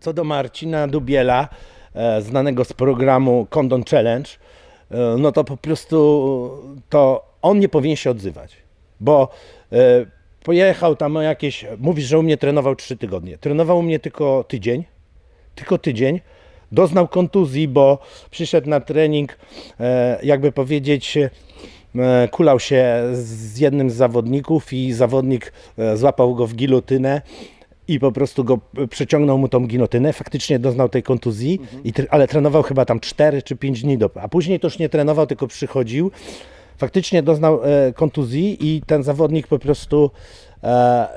Co do Marcina Dubiela, e, znanego z programu Condon Challenge, e, no to po prostu to on nie powinien się odzywać, bo e, pojechał tam jakieś, mówisz, że u mnie trenował 3 tygodnie. Trenował u mnie tylko tydzień, tylko tydzień. Doznał kontuzji, bo przyszedł na trening, jakby powiedzieć, kulał się z jednym z zawodników i zawodnik złapał go w gilotynę i po prostu go e, przeciągnął mu tą gilotynę. Faktycznie doznał tej kontuzji, i, tre- ale trenował chyba tam 4 czy 5 dni, do, a później to już nie trenował, tylko przychodził. Faktycznie doznał e, kontuzji i ten zawodnik po prostu E,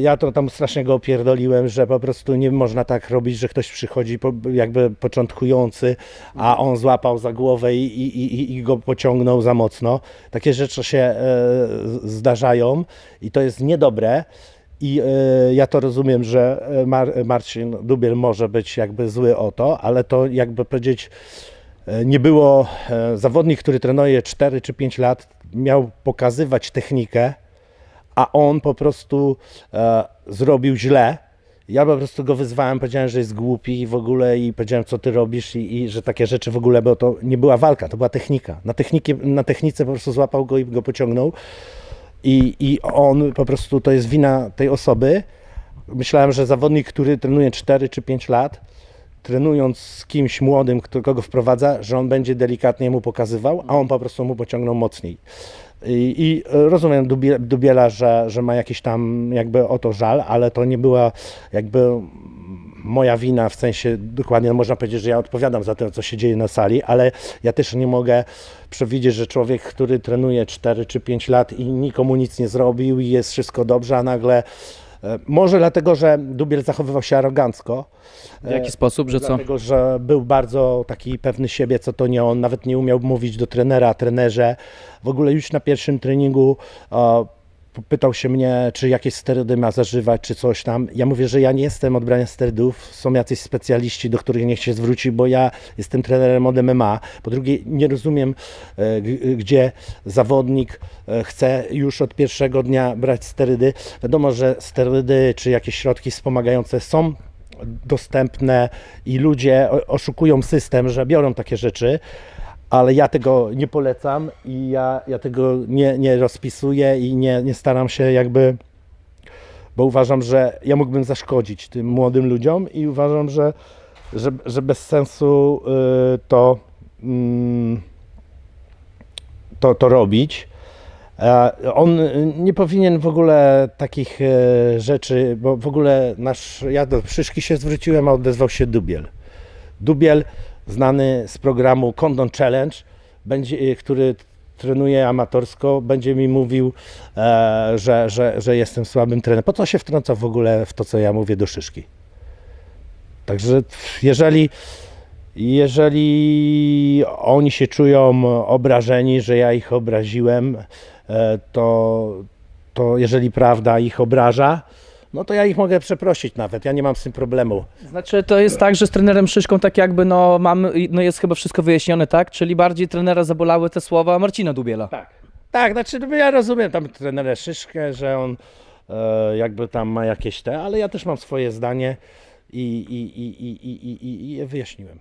ja to tam strasznie go opierdoliłem, że po prostu nie można tak robić, że ktoś przychodzi jakby początkujący, a on złapał za głowę i, i, i, i go pociągnął za mocno. Takie rzeczy się e, zdarzają i to jest niedobre. I e, ja to rozumiem, że e, Mar- Marcin Dubiel może być jakby zły o to, ale to jakby powiedzieć, e, nie było e, zawodnik, który trenuje 4 czy 5 lat, miał pokazywać technikę, a on po prostu zrobił źle. Ja po prostu go wyzwałem, powiedziałem, że jest głupi i w ogóle i powiedziałem, co ty robisz i, i że takie rzeczy w ogóle, bo to nie była walka, to była technika. Na, technikie, na technice po prostu złapał go i go pociągnął i, i on po prostu, to jest wina tej osoby. Myślałem, że zawodnik, który trenuje 4 czy 5 lat, trenując z kimś młodym, kto- kogo wprowadza, że on będzie delikatnie mu pokazywał, a on po prostu mu pociągnął mocniej. I, i rozumiem Dubie- Dubiela, że, że ma jakiś tam jakby o to żal, ale to nie była jakby moja wina, w sensie dokładnie no można powiedzieć, że ja odpowiadam za to, co się dzieje na sali, ale ja też nie mogę przewidzieć, że człowiek, który trenuje 4 czy 5 lat i nikomu nic nie zrobił i jest wszystko dobrze, a nagle e, może dlatego, że Dubiel zachowywał się arogancko. W jaki sposób, że co? Dlatego, że był bardzo taki pewny siebie, co to nie on, nawet nie umiał mówić do trenera, trenerze. W ogóle już na pierwszym treningu e, pytał się mnie, czy jakieś sterydy ma zażywać, czy coś tam. Ja mówię, że ja nie jestem od brania sterydów, są jacyś specjaliści, do których niech się zwróci, bo ja jestem trenerem od MMA. Po drugie, nie rozumiem, e, gdzie zawodnik e, chce już od pierwszego dnia brać sterydy. Wiadomo, że sterydy czy jakieś środki wspomagające są dostępne i ludzie oszukują system, że biorą takie rzeczy, ale ja tego nie polecam i ja, ja tego nie, nie rozpisuję i nie, nie staram się jakby, bo uważam, że ja mógłbym zaszkodzić tym młodym ludziom i uważam, że, że, że bez sensu y, to, mm, to, to robić. On y, nie powinien w ogóle takich e, rzeczy, bo w ogóle nasz, ja do Szyszki się zwróciłem, a odezwał się Dubiel. Dubiel, znany z programu Condon Challenge, będzie, y, który trenuje amatorsko, będzie mi mówił, e, że, że, że jestem słabym trenerem. Po co się wtrąca w ogóle w to, co ja mówię do Szyszki? Także jeżeli, jeżeli oni się czują obrażeni, że ja ich obraziłem, e, to, to jeżeli prawda ich obraża, no to ja ich mogę przeprosić nawet, ja nie mam z tym problemu. Znaczy to jest tak, że z trenerem Szyszką tak jakby no mamy, no jest chyba wszystko wyjaśnione, tak? Czyli bardziej trenera zabolały te słowa Marcina Dubiela. Tak. Tak, znaczy no ja rozumiem tam trenera Szyszkę, że on e, jakby tam ma jakieś te, ale ja też mam swoje zdanie i, i, i, i, i, i, i je wyjaśniłem.